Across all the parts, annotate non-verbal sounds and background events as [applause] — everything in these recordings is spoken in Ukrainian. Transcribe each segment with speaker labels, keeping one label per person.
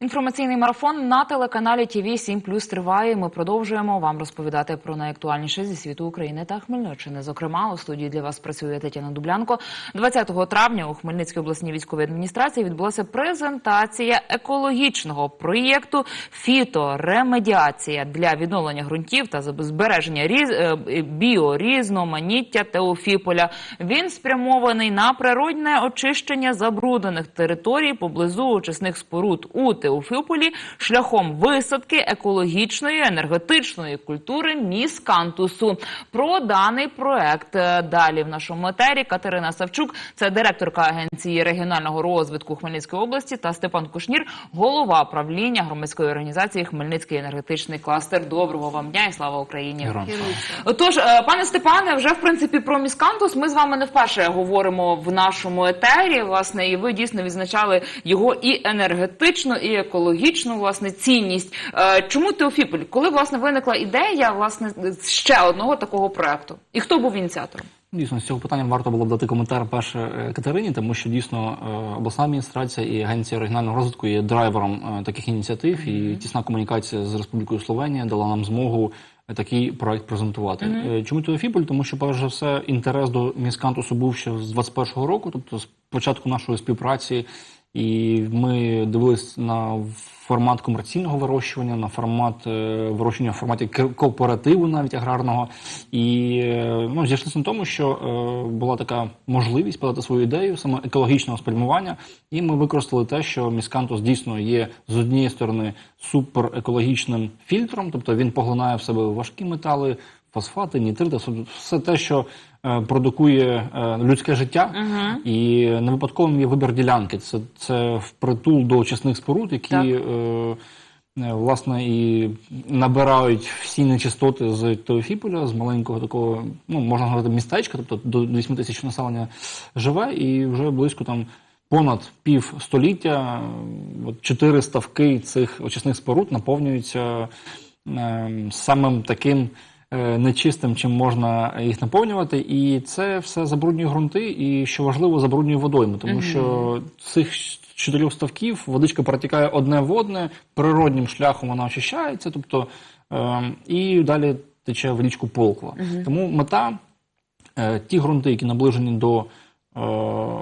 Speaker 1: Інформаційний марафон на телеканалі ТВ 7 Плюс триває. Ми продовжуємо вам розповідати про найактуальніше зі світу України та Хмельниччини. Зокрема, у студії для вас працює Тетяна Дублянко. 20 травня у Хмельницькій обласній військовій адміністрації відбулася презентація екологічного проєкту Фіторемедіація для відновлення ґрунтів та збереження різ... е, біорізноманіття Теофіполя. Він спрямований на природне очищення забруднених територій поблизу очисних споруд у Теофіполі шляхом висадки екологічної енергетичної культури міскантусу. Про даний проект е, далі в нашому етері Катерина Савчук, це директорка агенції регіонального розвитку Хмельницької області, та Степан Кушнір, голова правління громадської організації Хмельницький енергетичний кластер. Доброго вам дня і слава Україні!
Speaker 2: Героям.
Speaker 1: Отож, е, пане Степане, вже в принципі про міскантус ми з вами не вперше говоримо в нашому етері. Власне, і ви дійсно відзначали його і енергетичну, і екологічну власне цінність. Е, Чому Теофіполь? Коли власне виникла ідея власне ще одного такого проекту? І хто був ініціатором?
Speaker 2: Дійсно, з цього питання варто було б дати коментар перше е, Катерині, тому що дійсно е, обласна адміністрація і агенція регіонального розвитку є драйвером таких ініціатив, і тісна комунікація з Республікою Словенія дала нам змогу такий проект презентувати. Е, Чому Теофіполь? Тому що, перш за все, інтерес до міскантусу був ще з 21-го року, тобто з початку нашої співпраці. І ми дивились на формат комерційного вирощування, на формат е, вирощування в форматі кооперативу, навіть аграрного. І е, ну, зійшлися на тому, що е, була така можливість подати свою ідею саме екологічного спрямування. І ми використали те, що міскантус дійсно є з однієї сторони суперекологічним фільтром, тобто він поглинає в себе важкі метали, фосфати, нітрити, все- те, що е, продукує е, людське життя, і не випадковим є вибір ділянки. Це, це впритул до очисних споруд, які е, власне і набирають всі нечистоти з Теофіполя, з маленького такого, ну можна говорити, містечка, тобто до 8 тисяч населення живе, і вже близько там. Понад пів століття чотири ставки цих очисних споруд наповнюються е, самим таким нечистим, чим можна їх наповнювати, і це все забруднює ґрунти, і що важливо, забруднює водойми, тому що цих чотирьох ставків водичка протікає одне в одне, природнім шляхом вона очищається, тобто е, і далі тече в річку Полква. Тому мета е, ті ґрунти, які наближені до е,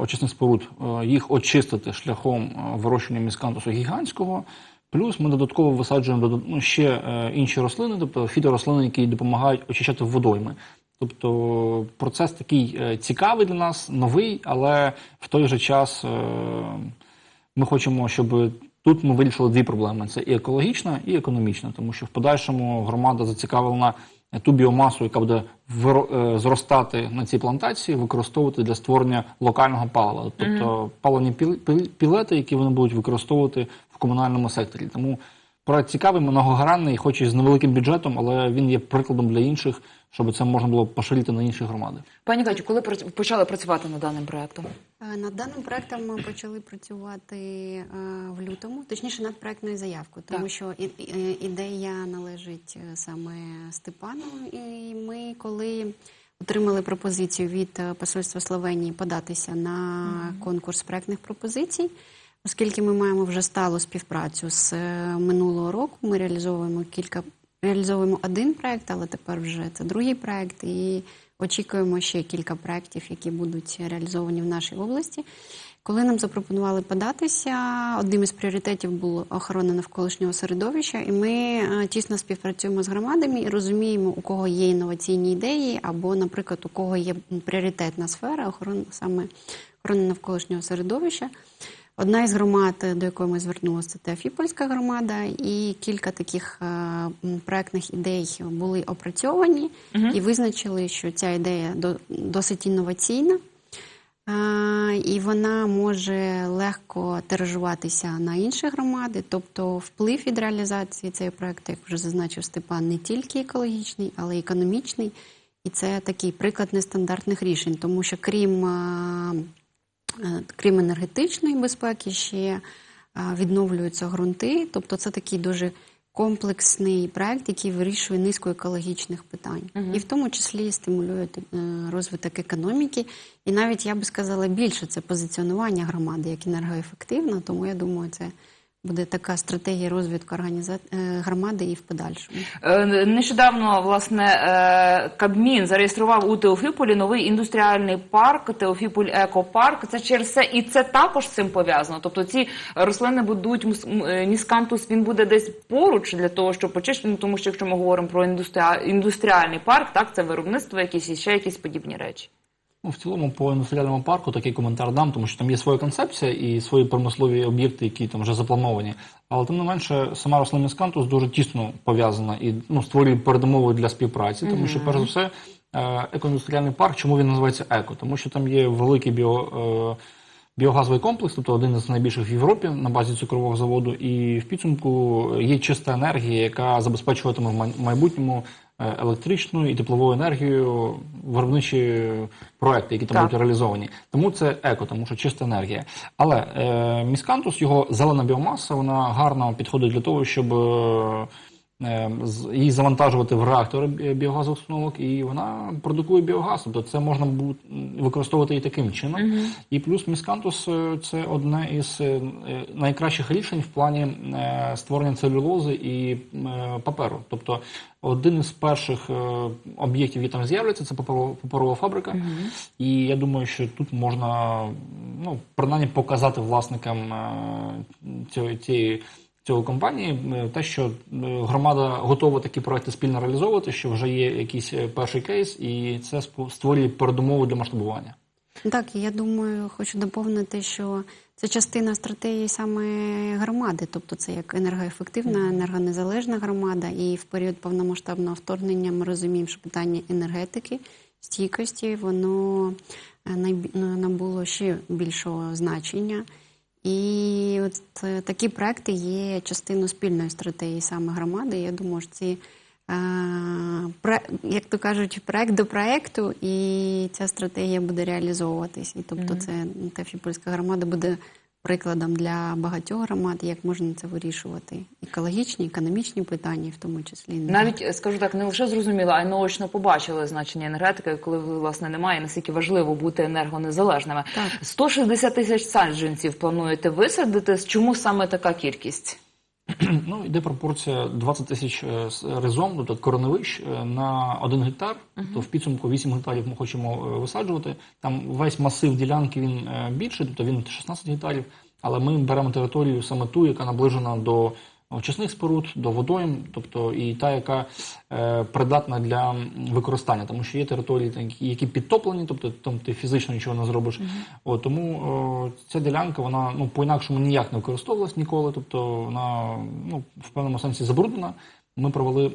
Speaker 2: очисних споруд, е, їх очистити шляхом е, вирощування міскантусу гігантського. Плюс ми додатково висаджуємо ну, ще е, інші рослини, тобто фіторослини, які допомагають очищати водойми. Тобто процес такий е, цікавий для нас, новий, але в той же час е, ми хочемо, щоб тут ми вирішили дві проблеми: це і екологічна, і економічна, тому що в подальшому громада зацікавлена ту біомасу, яка буде зростати на цій плантації, використовувати для створення локального палива, тобто піл- пілети, які вони будуть використовувати в комунальному секторі. Тому проект цікавий, многогранний, хоч і з невеликим бюджетом, але він є прикладом для інших, щоб це можна було поширити на інші громади.
Speaker 1: Пані Катю, коли почали працювати над даним проектом?
Speaker 3: Е, Над даним проектом ми почали працювати е, в лютому, точніше над проектною заявкою, тому
Speaker 1: Так.
Speaker 3: що і- ідея належить е, саме Степану. І ми, коли отримали пропозицію від е, посольства Словенії податися на конкурс проектних пропозицій, оскільки ми маємо вже сталу співпрацю з е, минулого року, ми реалізовуємо кілька реалізовуємо один проект, але тепер вже це другий проект, і очікуємо ще кілька проєктів, які будуть реалізовані в нашій області. Коли нам запропонували податися, одним із пріоритетів була охорона навколишнього середовища, і ми е, тісно співпрацюємо з громадами і розуміємо, у кого є інноваційні ідеї, або, наприклад, у кого є пріоритетна сфера охорони саме охорони навколишнього середовища. Одна із громад, до якої ми звернулися, це Теофіпольська громада, і кілька таких е, проектних ідей були опрацьовані і визначили, що ця ідея до- досить інноваційна. Е, І вона може легко тиражуватися на інші громади, тобто вплив від реалізації цього проекту, як вже зазначив Степан, не тільки екологічний, але й економічний. І це такий приклад нестандартних рішень, тому що крім, е, крім енергетичної безпеки, ще е, відновлюються ґрунти. Тобто це такий дуже комплексний проект, який вирішує низку екологічних питань, і в тому числі стимулює е, розвиток економіки. І навіть я би сказала більше це позиціонування громади як енергоефективна, тому я думаю, це буде така стратегія розвитку організа... е, громади і в подальшому.
Speaker 1: Е, Нещодавно власне е, Кабмін зареєстрував у Теофіполі новий індустріальний парк Теофіполь Екопарк. Це через це і це також з цим пов'язано. Тобто ці рослини будуть міскантус. Він буде десь поруч для того, щоб почистити. Ну, тому що якщо ми говоримо про індустріальний парк, так це виробництво, якісь і ще якісь подібні речі.
Speaker 2: Ну, в цілому по індустріальному парку такий коментар дам, тому що там є своя концепція і свої промислові об'єкти, які там вже заплановані. Але тим не менше, сама рослинний скантус дуже тісно пов'язана і ну, створює передумови для співпраці, тому що, перш за все, е, екоіндустріальний парк, чому він називається еко? Тому що там є великий біо. е, Біогазовий комплекс, тобто один із найбільших в Європі на базі цукрового заводу, і в підсумку є чиста енергія, яка забезпечуватиме в майбутньому е, електричну і теплову енергію виробничі проекти, які там
Speaker 1: Так.
Speaker 2: будуть реалізовані. Тому це еко, тому що чиста енергія. Але е, міскантус, його зелена біомаса, вона гарно підходить для того, щоб е, її завантажувати в реактори біогазових установок, і вона продукує біогаз. Тобто це можна використовувати і таким чином. І плюс міскантус е, це одне із е, е, найкращих рішень в плані е, створення целюлози і е, паперу. Тобто один із перших е, об'єктів, які там з'являться, це паперова, фабрика. І я думаю, що тут можна ну, принаймні показати власникам е, цієї. Цього компанії е, те, що е, громада готова такі проекти спільно реалізовувати, що вже є якийсь е, перший кейс, і це створює передумови для масштабування.
Speaker 3: Так, я думаю, хочу доповнити, що це частина стратегії саме громади, тобто це як енергоефективна, енергонезалежна громада. І в період повномасштабного вторгнення ми розуміємо, що питання енергетики, стійкості, воно ну, набуло ще більшого значення. І от е, такі проекти є частиною спільної стратегії саме громади. Я думаю, що ці, е, як то кажуть, проект до проекту, і ця стратегія буде реалізовуватись. І тобто, це Тефіпольська громада буде прикладом для багатьох громад, як можна це вирішувати. Екологічні, економічні питання, в тому числі.
Speaker 1: Навіть е, скажу так, не лише зрозуміла, а й наочно побачили значення енергетики, коли власне немає, наскільки важливо бути енергонезалежними.
Speaker 3: Так.
Speaker 1: 160 тисяч саджанців плануєте висадити. Чому саме така кількість? [clears throat]
Speaker 2: Ну, йде пропорція 20 тисяч е, ризом, тобто кореневищ е, на один гектар. Тобто в підсумку 8 гектарів ми хочемо е, висаджувати. Там весь масив ділянки він більший, тобто він 16 гектарів. Але ми беремо територію саме ту, яка наближена до очисних споруд, до водойм, тобто і та, яка е, придатна для використання, тому що є території, які підтоплені, тобто там ти фізично нічого не зробиш. От, тому о, ця ділянка, вона ну по-інакшому ніяк не використовувалась ніколи, тобто вона ну, в певному сенсі забруднена. Ми провели е,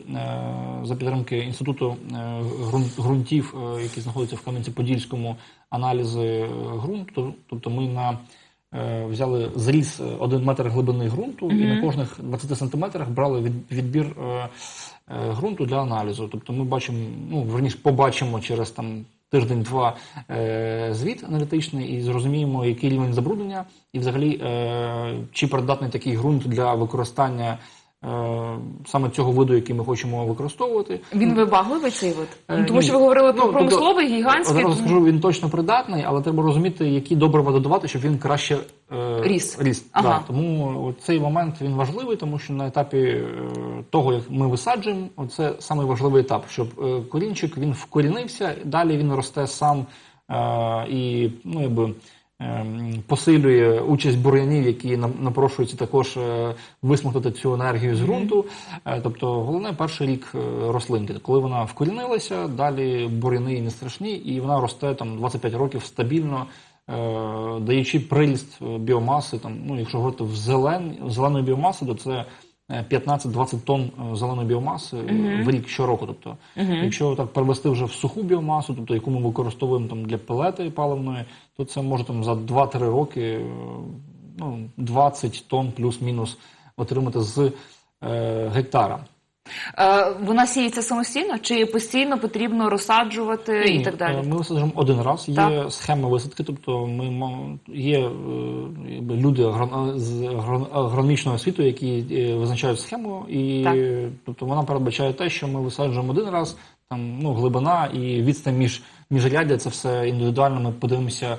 Speaker 2: за підтримки інституту е, ґрунт- ґрунтів, е, який знаходиться в Кам'янці-Подільському, аналізи е, ґрунту. Тобто ми на е, взяли зріз е, один метр глибини ґрунту, і на кожних 20 сантиметрах брали від, відбір е, е, ґрунту для аналізу. Тобто ми бачимо, ну верніше побачимо через там. Тиждень-два е, звіт аналітичний і зрозуміємо, який рівень забруднення, і взагалі е, чи придатний такий ґрунт для використання е, саме цього виду, який ми хочемо використовувати.
Speaker 1: Він вибагливий цей вид?
Speaker 2: Е,
Speaker 1: Ну, Тому що ви говорили про
Speaker 2: Ну,
Speaker 1: промисловий,
Speaker 2: тобто,
Speaker 1: гігантський.
Speaker 2: Одразу скажу, він точно придатний, але треба розуміти, які добрива додавати, щоб він краще е,
Speaker 1: Ріс.
Speaker 2: ріс.
Speaker 1: Ага.
Speaker 2: Да. Тому цей момент він важливий, тому що на етапі е, того, як ми висаджуємо, це самий важливий етап, щоб е, корінчик він вкорінився, далі він росте сам е, і ну, якби. Ем, Посилює участь бур'янів, які напрошуються також е, висмоктати цю енергію з ґрунту. Е, Тобто, головне перший рік е, рослинки, коли вона вкорінилася, далі бур'яни не страшні, і вона росте там 25 років стабільно, даючи приріст е, біомаси. Там, ну, якщо говорити в зелен, зеленої біомаси, то це 15-20 тонн е, зеленої біомаси е, в рік щороку. Тобто, якщо так перевести вже в суху біомасу, тобто яку ми використовуємо там для пелети паливної, то це може там за 2-3 роки е, ну, 20 тонн плюс-мінус отримати з е, гектара.
Speaker 1: Е, Вона сіється самостійно чи постійно потрібно розсаджувати і так далі?
Speaker 2: е, Ми висаджуємо один раз. Є
Speaker 1: Так.
Speaker 2: схема висадки, тобто ми є е, люди з агро- агрономічного освіту, які визначають схему, і
Speaker 1: Так.
Speaker 2: тобто вона передбачає те, що ми висаджуємо один раз. там ну, глибина і відстань між міжряддя, це все індивідуально. Ми подивимося,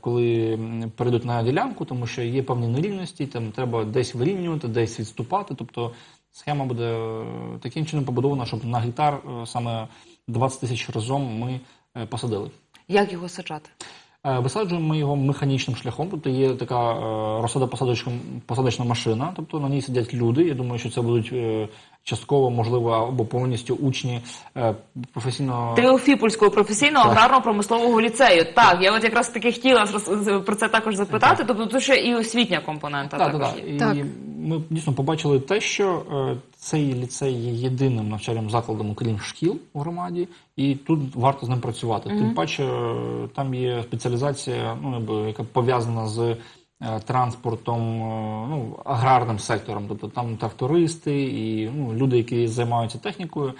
Speaker 2: коли перейдуть на ділянку, тому що є певні нерівності, там треба десь вирівнювати, десь відступати. Тобто схема буде е, таким чином побудована, щоб на гектар е, саме 20 тисяч разом ми е, посадили.
Speaker 1: Як його саджати?
Speaker 2: Висаджуємо ми його механічним шляхом, тобто є така розсада посадочна машина, тобто на ній сидять люди. Я думаю, що це будуть частково, можливо, або повністю учні е, професійного
Speaker 1: Теофіпольського професійного аграрно-промислового ліцею. Так, я от якраз таки хотіла про це також запитати. Тобто тут ще і освітня компонента
Speaker 2: Так,
Speaker 1: також
Speaker 2: так, так. І
Speaker 3: Так.
Speaker 2: ми дійсно побачили те, що е, цей ліцей є єдиним навчальним закладом, окрім шкіл у громаді, і тут варто з ним працювати. Тим паче, е, там є спеціалізація, ну якби яка пов'язана з. Е, Транспортом, е, ну аграрним сектором, тобто там трактористи і ну, люди, які займаються технікою.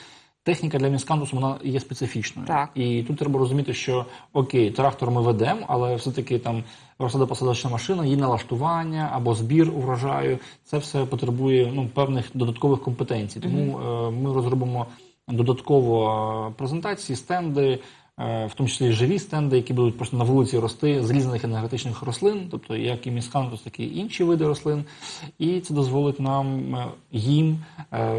Speaker 2: Техніка для міскантусу вона є специфічною.
Speaker 1: Так.
Speaker 2: І тут треба розуміти, що окей, трактор ми ведемо, але все-таки там розсадопосадочна машина, її налаштування або збір урожаю, це все потребує ну, певних додаткових компетенцій. Тому е, ми розробимо додатково е, презентації, стенди, в тому числі і живі стенди, які будуть просто на вулиці рости з різних енергетичних рослин, тобто як і міскантус, так і інші види рослин. І це дозволить нам е, їм е,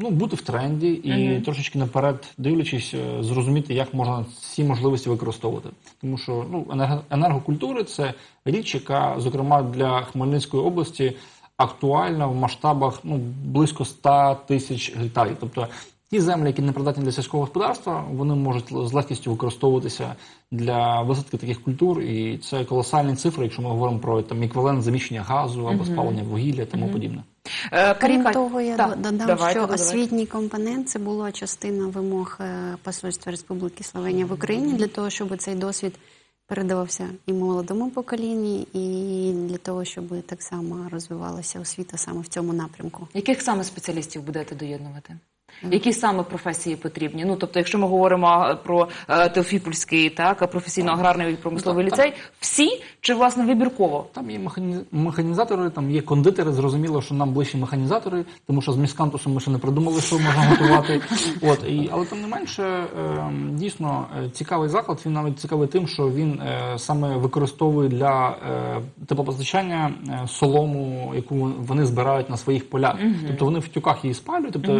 Speaker 2: ну, бути в тренді і трошечки наперед дивлячись, е, зрозуміти, як можна ці можливості використовувати. Тому що ну, енерго- енергокультури це річ, яка, зокрема, для Хмельницької області актуальна в масштабах ну, близько 100 тисяч гектарів. Тобто ті землі, які не придатні для сільського господарства, вони можуть з легкістю використовуватися для висадки таких культур, і це колосальні цифри, якщо ми говоримо про там еквівалент заміщення газу або спалення вугілля, тому подібне.
Speaker 1: Е,
Speaker 3: Крім того, я до- додам,
Speaker 1: давайте,
Speaker 3: що освітній компонент це була частина вимог е, Посольства Республіки Словенія в Україні для того, щоб цей досвід передавався і молодому поколінні, і для того, щоб так само розвивалася освіта саме в цьому напрямку.
Speaker 1: Яких саме спеціалістів будете доєднувати? Які саме професії потрібні? Ну тобто, якщо ми говоримо про е, Теофіпольський, так професійно-аграрний промисловий
Speaker 2: Ну, так,
Speaker 1: ліцей, всі чи власне вибірково?
Speaker 2: Там є механі... механізатори, там є кондитери. Зрозуміло, що нам ближчі механізатори, тому що з міскантусом ми ще не придумали, що можна готувати. [laughs] От і але тим не менше, е, дійсно е, цікавий заклад. Він навіть цікавий тим, що він е, саме використовує для е, теплопостачання е, солому, яку вони збирають на своїх полях. Тобто вони в тюках її спалюють, тобто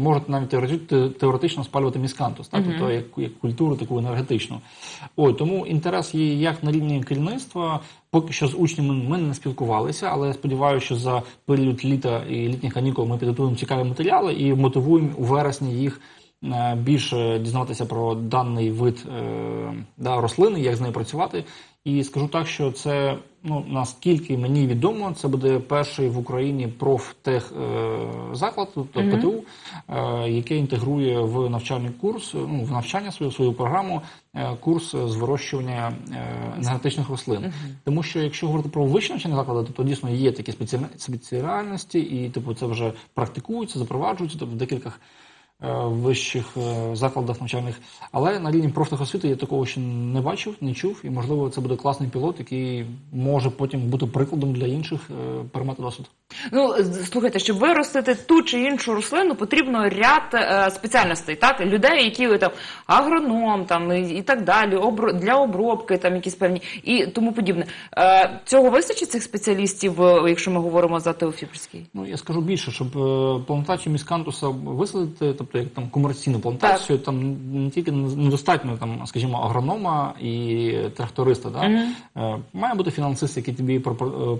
Speaker 2: можуть навіть теоретично, спалювати міскантус, так тобто як, як культуру таку енергетичну. Ой, тому інтерес є як на рівні керівництва. Поки що з учнями ми не спілкувалися, але я сподіваюся, що за період літа і літніх канікул ми підготуємо цікаві матеріали і мотивуємо у вересні їх е, більше дізнаватися про даний вид е, да, рослини, як з нею працювати. І скажу так, що це ну наскільки мені відомо, це буде перший в Україні профтех е, заклад, тобто ПТУ, е, який інтегрує в навчальний курс, ну в навчання свою свою програму, е, курс з вирощування е, енергетичних рослин. Тому що якщо говорити про вищі навчальні заклади, то дійсно є такі спеціальності, і типу це вже практикується, запроваджується тобто в декількох вищих е, закладах навчальних. Але на рівні профтехосвіти я такого ще не бачив, не чув, і можливо це буде класний пілот, який може потім бути прикладом для інших е, переймати досвід.
Speaker 1: Ну слухайте, щоб виростити ту чи іншу рослину, потрібно ряд е, спеціальностей, так людей, які там агроном, там і, і так далі, обро, для обробки, там якісь певні і тому подібне. Е, цього вистачить цих спеціалістів, е, якщо ми говоримо за Теофіпольський?
Speaker 2: Ну я скажу більше, щоб е, плантацію міскантуса висадити, тобто як там комерційну плантацію, там не тільки недостатньо там, скажімо, агронома і тракториста, да? е, має бути фінансист, який тобі е,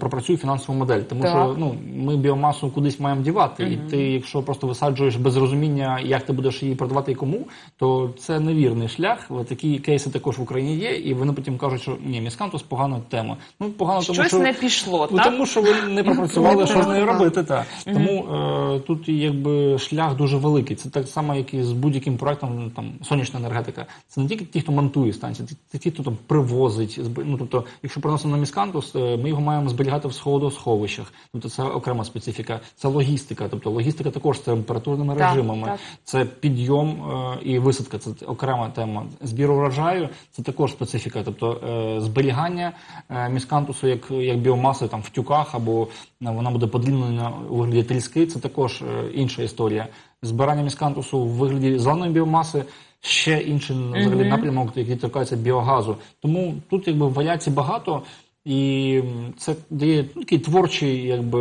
Speaker 2: пропрацює фінансову модель. Тому
Speaker 1: Так.
Speaker 2: що ну ми біомасу кудись маємо дівати, і ти, якщо просто висаджуєш без розуміння, як ти будеш її продавати і кому, то це невірний шлях. Такі кейси також в Україні є, і вони потім кажуть, що ні, міскантус погана тема. Ну погано, тому що
Speaker 1: не пішло,
Speaker 2: Ну,
Speaker 1: так?
Speaker 2: тому що ви не пропрацювали, що з нею
Speaker 3: Так.
Speaker 2: робити. Так. Тому е, тут якби шлях дуже великий. Це так само, як і з будь-яким проектом там сонячна енергетика. Це не тільки ті, хто монтує станції, це- ті, хто там привозить. Ну тобто, якщо приносимо на міскантус, е, ми його маємо зберігати в сходосховищах. Тобто це окрема специфіка. Це логістика. Тобто логістика також з температурними
Speaker 1: Так,
Speaker 2: режимами.
Speaker 1: так.
Speaker 2: Це підйом е, і висадка, це окрема тема. Збір урожаю це також специфіка, тобто е, зберігання е, міскантусу як, як біомаси там в тюках або вона буде подрібнена у вигляді тріски. Це також інша історія. Збирання міскантусу в вигляді зеленої біомаси, ще інший взагалі напрямок, який торкається біогазу. Тому тут якби варіацій багато. І це дає ну, такі творчі, якби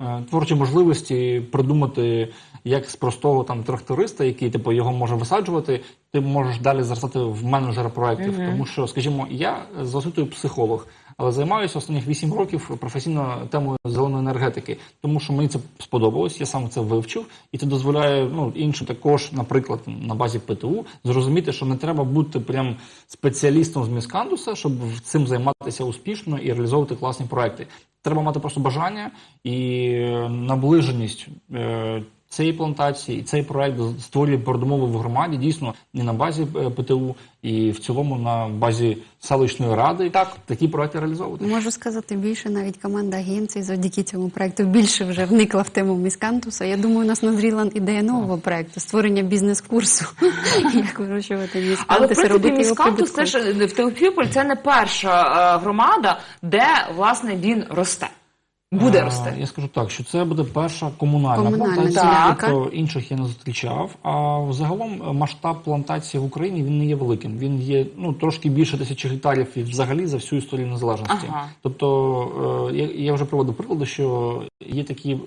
Speaker 2: е, творчі можливості придумати, як з простого там тракториста, який типу його може висаджувати, ти можеш далі зростати в менеджера проєктів. Тому що, скажімо, я за освітою психолог, займаюся останніх 8 років професійно темою зеленої енергетики, тому що мені це сподобалось, я сам це вивчив, і це дозволяє ну іншим також, наприклад, на базі ПТУ, зрозуміти, що не треба бути прям спеціалістом з міскандуса, щоб цим займатися успішно і реалізовувати класні проекти. Треба мати просто бажання і е, наближеність. Цієї плантації і цей проект створює передумови в громаді дійсно не на базі е, ПТУ, і в цілому на базі селищної ради
Speaker 1: Так.
Speaker 2: такі проекти реалізовувати.
Speaker 3: Можу сказати більше, навіть команда агенції завдяки цьому проекту більше вже вникла в тему міскантуса. Я думаю, у нас назріла ідея нового проекту створення бізнес-курсу, [laughs] як вирощувати міскантус і робити його
Speaker 1: міскантус це ж в Теофіполь це не перша е, громада, де власне він росте. Буде рости.
Speaker 2: Я скажу так, що це буде перша комунальна,
Speaker 3: Комунальна
Speaker 2: плантація, тобто інших я не зустрічав. А взагалом масштаб плантації в Україні він не є великим. Він є ну трошки більше тисячі гектарів і взагалі за всю історію незалежності.
Speaker 1: Ага.
Speaker 2: Тобто е, я, я вже приводив приклади, що є такі е,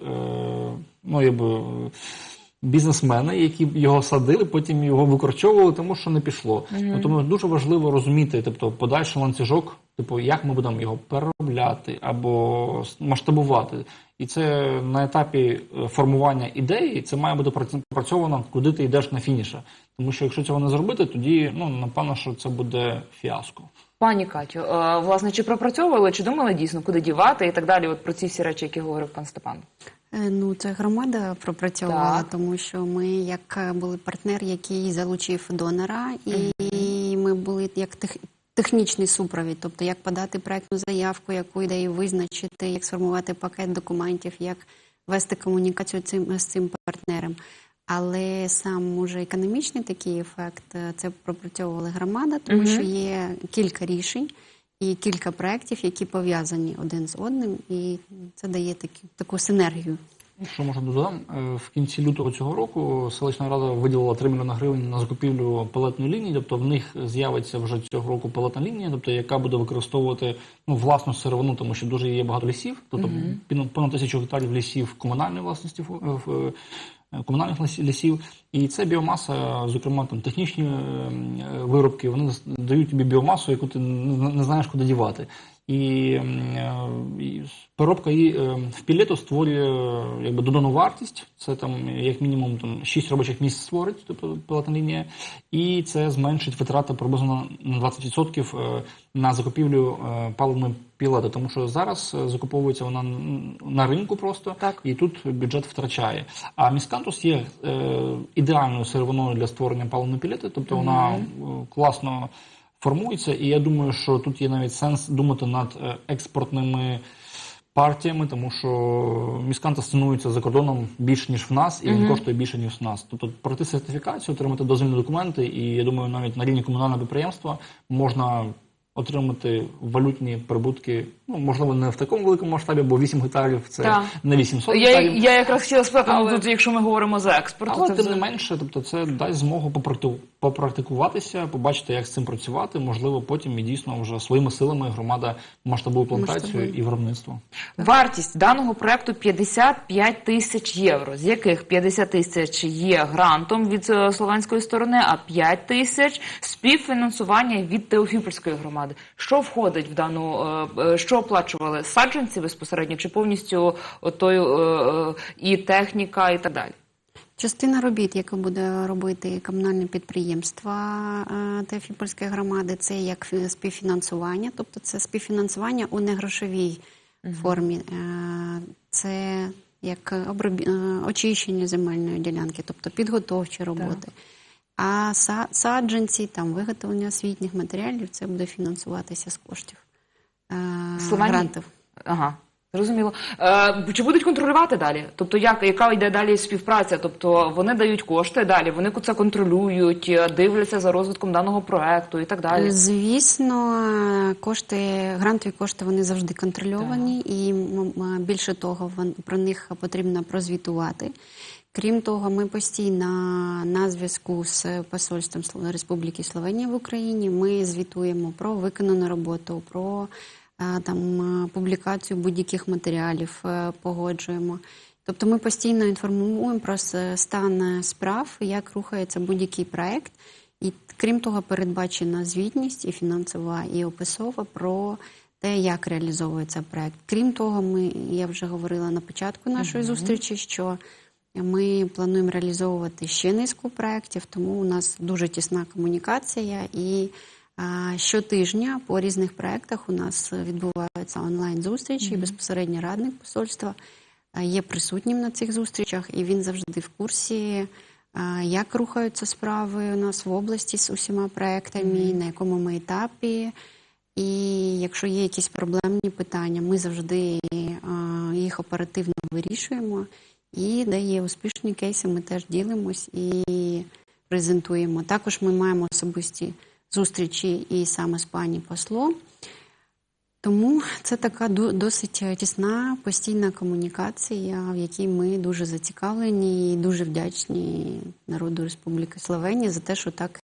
Speaker 2: ну якби. Бізнесмени, які його садили, потім його викорчовували, тому що не пішло. Ну, Тому дуже важливо розуміти, тобто подальший ланцюжок, типу, як ми будемо його переробляти або масштабувати. І це на етапі е, формування ідеї, це має бути прац- пропрацьовано, куди ти йдеш на фініша. Тому що якщо цього не зробити, тоді ну напевно, що це буде фіаско.
Speaker 1: Пані Катю, е, власне, чи пропрацьовували, чи думали дійсно, куди дівати і так далі? От про ці всі речі, які говорив пан Степан.
Speaker 3: Е, Ну, це громада пропрацьовувала,
Speaker 1: Так.
Speaker 3: тому що ми як е, були партнер, який залучив донора, і ми були як тех, технічний супровід, тобто як подати проектну заявку, яку ідею визначити, як сформувати пакет документів, як вести комунікацію цим з цим партнером. Але сам уже економічний такий ефект е, це пропрацьовувала громада, тому що є кілька рішень і кілька проєктів, які пов'язані один з одним, і це дає такі, таку синергію.
Speaker 2: Що можна додам? Е, В кінці лютого цього року селищна рада виділила 3 мільйони гривень на закупівлю пелетної лінії. Тобто в них з'явиться вже цього року пелетна лінія, тобто яка буде використовувати ну власну сировину, тому що дуже є багато лісів. Тобто понад тисячу гектарів лісів комунальної власності в- е, комунальних ліс- лісів. І це біомаса, зокрема там технічні е, е, виробки, вони дають тобі біомасу, яку ти не знаєш, куди дівати. І, е, і переробка її в пілету створює якби додану вартість. Це там як мінімум там 6 робочих місць створить, тобто пілотна лінія, і це зменшить витрати приблизно на 20% е, на закупівлю паливної пілети, тому що зараз закуповується вона на ринку просто
Speaker 1: Так.
Speaker 2: і тут бюджет втрачає. А міскантус є ідеальною сировиною для створення паливної пілети, тобто вона е, класно формується, і я думаю, що тут є навіть сенс думати над е, експортними партіями, тому що міскантус цінується за кордоном більше ніж в нас, і він коштує більше ніж в нас. Тобто пройти сертифікацію, отримати дозвільні документи, і я думаю, навіть на рівні комунального підприємства можна отримати валютні прибутки. Ну можливо, не в такому великому масштабі, бо 8 гектарів це
Speaker 1: Так.
Speaker 2: не 800
Speaker 1: Я,
Speaker 2: гектарів.
Speaker 1: я якраз хотіла спитати, ну,
Speaker 2: Але-
Speaker 1: тут, якщо ми говоримо за експорт,
Speaker 2: Але
Speaker 1: то
Speaker 2: тим
Speaker 1: це
Speaker 2: не
Speaker 1: вже-
Speaker 2: менше, тобто це дасть змогу попракту- попрактикуватися, побачити, як з цим працювати. Можливо, потім і дійсно вже своїми силами громада масштабує плантацію
Speaker 3: Масштабує.
Speaker 2: і виробництво.
Speaker 1: Вартість даного проекту 55 тисяч євро, з яких 50 тисяч є грантом від е, словенської сторони, а 5 тисяч співфінансування від Теофіпольської громади. Що входить в дану, е, е, що оплачували саджанці безпосередньо, чи повністю отою е, і техніка, і так далі?
Speaker 3: Частина робіт, яку буде робити комунальне підприємство Теофіпольської громади, це як фі- співфінансування, тобто це співфінансування у негрошовій формі. Це як очищення земельної ділянки, тобто підготовчі роботи. А са- саджанці, там виготовлення освітніх матеріалів, це буде фінансуватися з коштів е, грантів.
Speaker 1: Ага. Зрозуміло. Е, чи будуть контролювати далі? Тобто, як, яка йде далі співпраця? Тобто вони дають кошти далі, вони це контролюють, е, дивляться за розвитком даного проекту і так далі.
Speaker 3: Звісно, кошти, грантові кошти вони завжди контрольовані, і м, м, більше того, про них потрібно прозвітувати. Крім того, ми постійно на зв'язку з посольством Республіки Словенія в Україні. Ми звітуємо про виконану роботу, про е, там е, публікацію будь-яких матеріалів, е, погоджуємо. Тобто ми постійно інформуємо про стан справ, як рухається будь-який проект. І крім того, передбачена звітність і фінансова, і описова про те, як реалізовується проект. Крім того, ми я вже говорила на початку нашої зустрічі, що ми плануємо реалізовувати ще низку проєктів, тому у нас дуже тісна комунікація і щотижня по різних проєктах у нас відбуваються онлайн-зустрічі, і безпосередньо радник посольства є присутнім на цих зустрічах, і він завжди в курсі, як рухаються справи у нас в області з усіма проектами, на якому ми етапі. І якщо є якісь проблемні питання, ми завжди їх оперативно вирішуємо. І де є успішні кейси, ми теж ділимось і презентуємо. Також ми маємо особисті зустрічі і саме з пані послом. Тому це така досить тісна постійна комунікація, в якій ми дуже зацікавлені і дуже вдячні народу Республіки Словенія за те, що так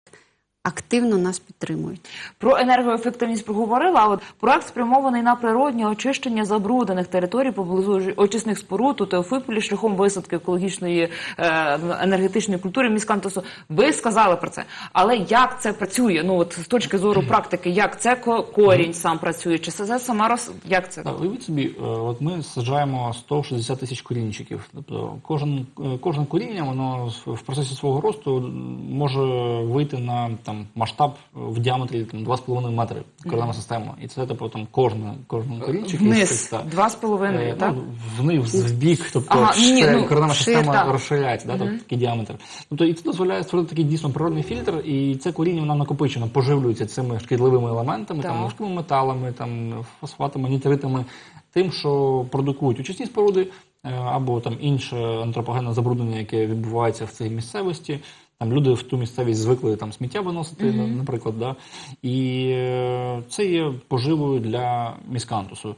Speaker 3: активно нас підтримують.
Speaker 1: Про енергоефективність проговорила. А от проект спрямований на природнє очищення забруднених територій поблизу ж- очисних споруд у Теофіполі шляхом висадки екологічної е, енергетичної культури міскантосу. Ви сказали про це, але як це працює? Ну от з точки зору практики, як це ко- корінь сам працює? Чи це сама роз... як це?
Speaker 2: Так, уявіть собі, е, от ми саджаємо 160 тисяч корінчиків. Тобто кожен, е, кожне коріння, воно в процесі свого росту може вийти на там масштаб в діаметрі там 2,5 метри коренева система. І це тобто там кожне, кожен корінчик
Speaker 1: Вниз
Speaker 2: ста-
Speaker 1: два з половиною,
Speaker 2: Е,
Speaker 1: так?
Speaker 2: Ну, вниз, в бік, тобто
Speaker 1: Ага, ні, ну,
Speaker 2: коренева
Speaker 1: вшир,
Speaker 2: система
Speaker 1: так.
Speaker 2: розширяється, да, тобто такий діаметр. Тобто і це дозволяє створити такий дійсно природний фільтр, і це коріння воно накопичено, поживлюється цими шкідливими елементами,
Speaker 1: Так.
Speaker 2: там важкими металами, там фосфатами, нітритами, тим, що продукують очисні споруди е, або там інше антропогенне забруднення, яке відбувається в цій місцевості. Там люди в ту місцевість звикли там сміття виносити, на- наприклад, да? і е, це є поживою для міскантусу.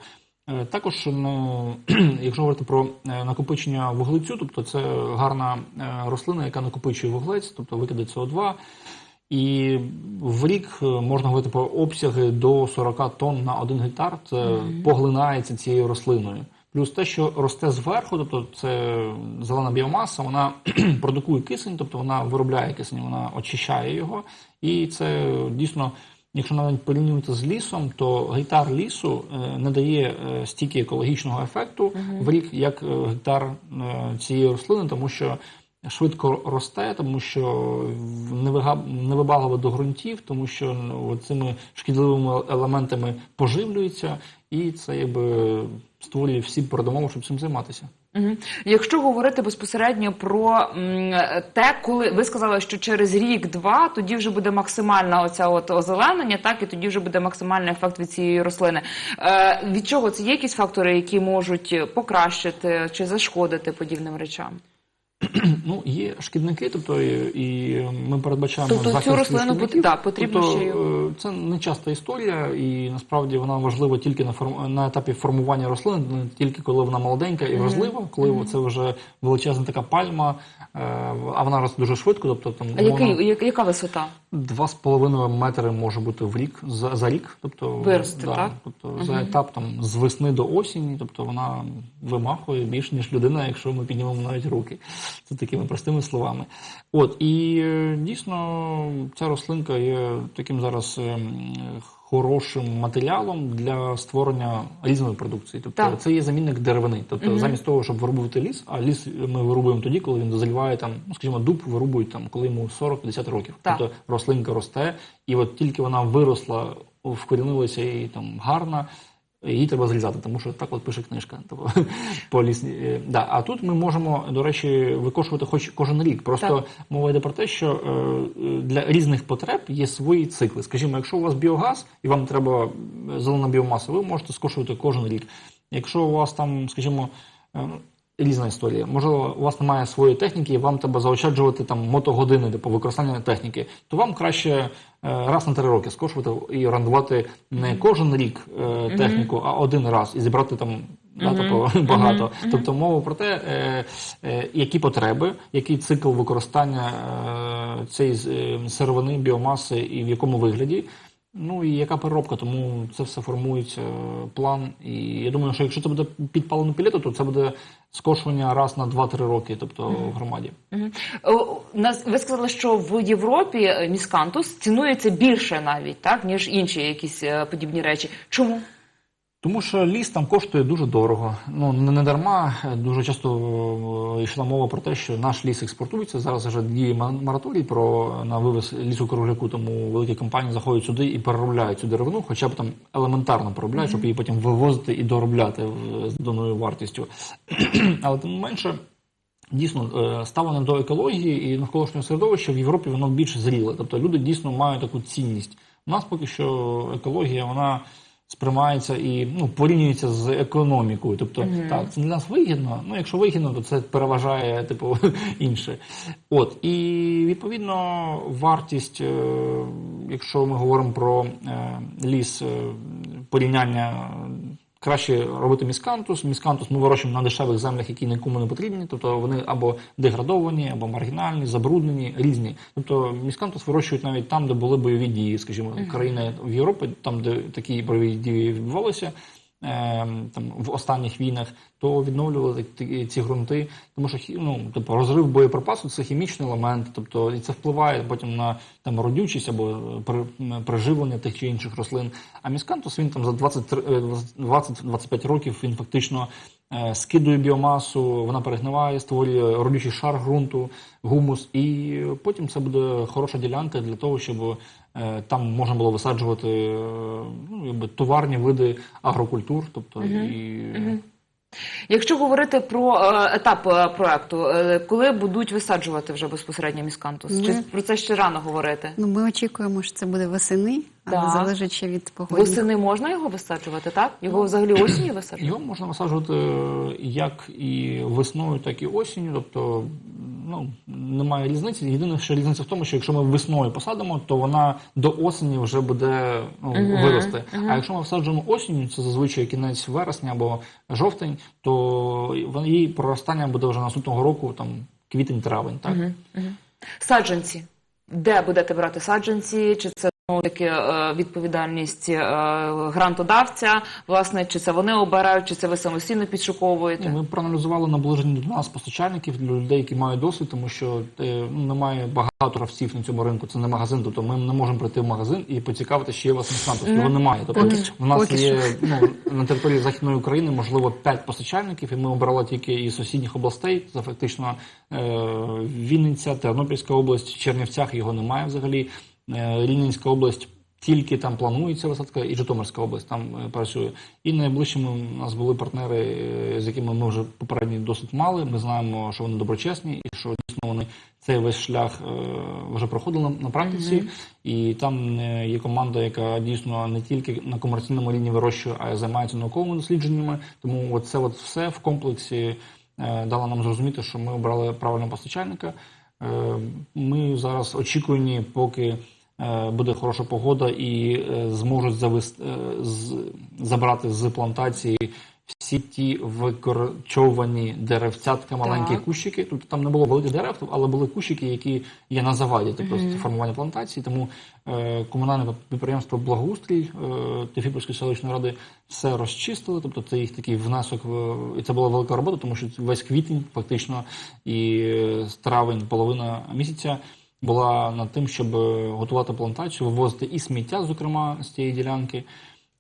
Speaker 2: Е, Також, ну, [clears throat] якщо говорити про е, накопичення вуглецю, тобто це гарна рослина, яка накопичує вуглець, тобто викиди СО2. І в рік можна говорити про обсяги до 40 тонн на один гектар. Це поглинається цією рослиною. Плюс те, що росте зверху, тобто це зелена біомаса, вона [clears throat] продукує кисень, тобто вона виробляє кисень, вона очищає його. І це дійсно, якщо навіть порівнювати з лісом, то гектар лісу е, не дає е, стільки екологічного ефекту в рік, як е, гектар цієї рослини, тому що швидко росте, тому що невибагливо до ґрунтів, тому що ну, цими шкідливими елементами поживлюється, і це якби створює всі передумови, щоб цим займатися.
Speaker 1: Якщо говорити безпосередньо про те, коли ви сказали, що через рік-два тоді вже буде максимальна оця от озеленення, так і тоді вже буде максимальний ефект від цієї рослини. Е, від чого це є якісь фактори, які можуть покращити чи зашкодити подібним речам? [clears throat]
Speaker 2: Ну, є шкідники, тобто і, ми передбачаємо
Speaker 1: Тобто цю
Speaker 2: захист від
Speaker 1: рослину
Speaker 2: шкідників.
Speaker 1: да, потрібно
Speaker 2: тобто,
Speaker 1: ще
Speaker 2: е, Це не часта історія, і насправді вона важлива тільки на форм... на етапі формування рослин, не тільки коли вона молоденька і вразлива, коли це вже величезна така пальма, е, а вона росте дуже швидко, тобто там
Speaker 1: А який, я- яка висота?
Speaker 2: Два з половиною метри може бути в рік за, за рік, тобто
Speaker 1: Вирости,
Speaker 2: да,
Speaker 1: так?
Speaker 2: Тобто за етап там з весни до осені, тобто вона вимахує більше ніж людина, якщо ми піднімемо навіть руки. Це такими простими словами. От і е, дійсно ця рослинка є таким зараз ем, хорошим матеріалом для створення різної продукції. Тобто
Speaker 1: Так.
Speaker 2: це є замінник деревини. Тобто, замість того, щоб вирубувати ліс, а ліс ми вирубуємо тоді, коли він дозріває там, ну скажімо, дуб вирубують там, коли йому 40-50 років.
Speaker 1: Так.
Speaker 2: Тобто рослинка росте, і от тільки вона виросла, вкорінилася і там гарна. Її треба зрізати, тому що так от пише книжка. [laughs] Тобто, по лісні. е, Да. А тут ми можемо, до речі, викошувати хоч кожен рік. Просто
Speaker 1: Так.
Speaker 2: мова йде про те, що е, для різних потреб є свої цикли. Скажімо, якщо у вас біогаз і вам треба е, зелена біомаса, ви можете скошувати кожен рік. Якщо у вас там, скажімо, різна історія. Можливо, у вас немає своєї техніки, і вам треба заощаджувати там мотогодини по використання техніки, то вам краще е, раз на три роки скошувати і орендувати не кожен рік е, техніку, а один раз і зібрати там да, тобто багато. Тобто мова про те, е, е, які потреби, який цикл використання е, цієї е, сировини, біомаси і в якому вигляді. Ну і яка переробка, тому це все формується е, план. І я думаю, що якщо це буде підпалено пілету, то це буде скошування раз на 2-3 роки, тобто в громаді.
Speaker 1: Нас- Ви сказали, що в Європі е, міскантус цінується більше навіть, так, ніж інші якісь е, подібні речі. Чому?
Speaker 2: Тому що ліс там коштує дуже дорого. Ну не, дарма е, дуже часто е, йшла мова про те, що наш ліс експортується. Зараз вже діє мораторій про на вивез лісу кругляку, тому великі компанії заходять сюди і переробляють цю деревину, хоча б там елементарно переробляють, щоб її потім вивозити і доробляти з доною вартістю. [clears throat] Але тим не менше. Дійсно, е, ставлення до екології і навколишнього середовища в Європі воно більш зріле. Тобто люди дійсно мають таку цінність. У нас поки що екологія вона сприймається і ну, порівнюється з економікою. Тобто, так, це для нас вигідно. Ну, якщо вигідно, то це переважає типу [laughs] інше. От і відповідно вартість, е, якщо ми говоримо про е, ліс, е, порівняння. Краще робити міскантус. Міскантус ми вирощуємо на дешевих землях, які нікому не потрібні. Тобто вони або деградовані, або маргінальні, забруднені, різні. Тобто міскантус вирощують навіть там, де були бойові дії, скажімо, країни в Європі, там, де такі бойові дії відбувалися. Ем, Там в останніх війнах то відновлювали ці ґрунти, тому що ну, типу, розрив боєприпасу це хімічний елемент, тобто і це впливає потім на там родючість або е, приживлення тих чи інших рослин. А міскантус він там за 23, е, 20-25 років він фактично е, скидує біомасу, вона перегниває, створює родючий шар ґрунту, гумус, і потім це буде хороша ділянка для того, щоб там можна було висаджувати е, ну, якби, товарні види агрокультур, тобто і
Speaker 1: Якщо говорити про е, етап е, проекту, е, коли будуть висаджувати вже безпосередньо міскантус? Чи про це ще рано говорити?
Speaker 3: Ну, ми очікуємо, що це буде восени, але
Speaker 1: Так.
Speaker 3: залежить ще від погодних
Speaker 1: Восени можна його висаджувати, так? Його взагалі осінню висаджувати?
Speaker 2: Його можна висаджувати е, як і весною, так і осінню. Тобто ну, немає різниці. Єдине, що різниця в тому, що якщо ми весною посадимо, то вона до осені вже буде ну, вирости. А якщо ми всаджуємо осінню, це зазвичай кінець вересня або жовтень, то вон- її проростання буде вже наступного року, там квітень-травень. Так?
Speaker 1: Саджанці. Де будете брати саджанці? Чи це таки е, відповідальність е, грантодавця, власне, чи це вони обирають, чи це ви самостійно підшуковуєте?
Speaker 2: Ми проаналізували наближення до нас постачальників для людей, які мають досвід, тому що е, ну, немає багато гравців на цьому ринку. Це не магазин. Тобто ми не можемо прийти в магазин і поцікавити, чи є вас міснатус. Його немає. Тобто в нас є ну, на території західної України можливо п'ять постачальників, і ми обрали тільки із сусідніх областей. Це фактично Вінниця, Тернопільська область, в Чернівцях його немає взагалі. Е, Рівненська область. Тільки там планується висадка, і Житомирська область там е, працює. І найближчими у нас були партнери, е, з якими ми вже попередній досвід мали. Ми знаємо, що вони доброчесні, і що дійсно вони цей весь шлях вже проходили на, практиці. І там є команда, яка дійсно не тільки на комерційному рівні вирощує, а й займається науковими дослідженнями. Тому от це от все в комплексі дало нам зрозуміти, що ми обрали правильного постачальника. Ми зараз очікувані, поки буде хороша погода і е, зможуть завести, е, забрати з плантації всі ті викорчовані деревцятка, маленькі
Speaker 1: Так.
Speaker 2: кущики. Тобто там не було великих дерев, але були кущики, які є на заваді, тобто формування плантації. Тому е, комунальне підприємство Благоустрій е, Тефіпольської селищної ради все розчистили. Тобто це їх такий внесок, в, і це була велика робота, тому що весь квітень, фактично, і е, травень, половина місяця. Була над тим, щоб е, готувати плантацію, вивозити і сміття, зокрема, з цієї ділянки.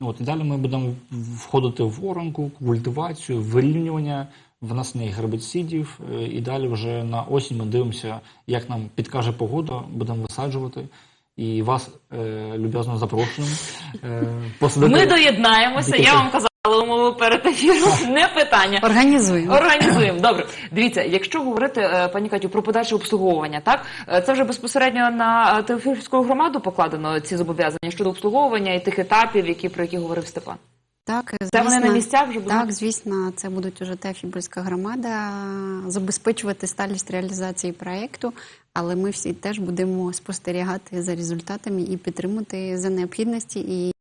Speaker 2: От і далі ми будемо входити в оранку, культивацію, вирівнювання, внесення гербіцидів. е, І далі вже на осінь ми дивимося, як нам підкаже погода, будемо висаджувати. І вас е, люб'язно запрошуємо. Е, посадити.
Speaker 1: Ми доєднаємося. Я вам казала умову перед ефіром. Не питання.
Speaker 3: Організуємо.
Speaker 1: Організуємо. Добре. Дивіться, якщо говорити, е, пані Катю, про подальше обслуговування, так е, це вже безпосередньо на Теофільську громаду покладено ці зобов'язання щодо обслуговування і тих етапів, які про які говорив Степан.
Speaker 3: Так,
Speaker 1: Це вони на місцях вже будуть?
Speaker 3: Так, звісно, це будуть уже Тефібульська громада забезпечувати сталість реалізації проєкту, але ми всі теж будемо спостерігати за результатами і підтримувати за необхідності. І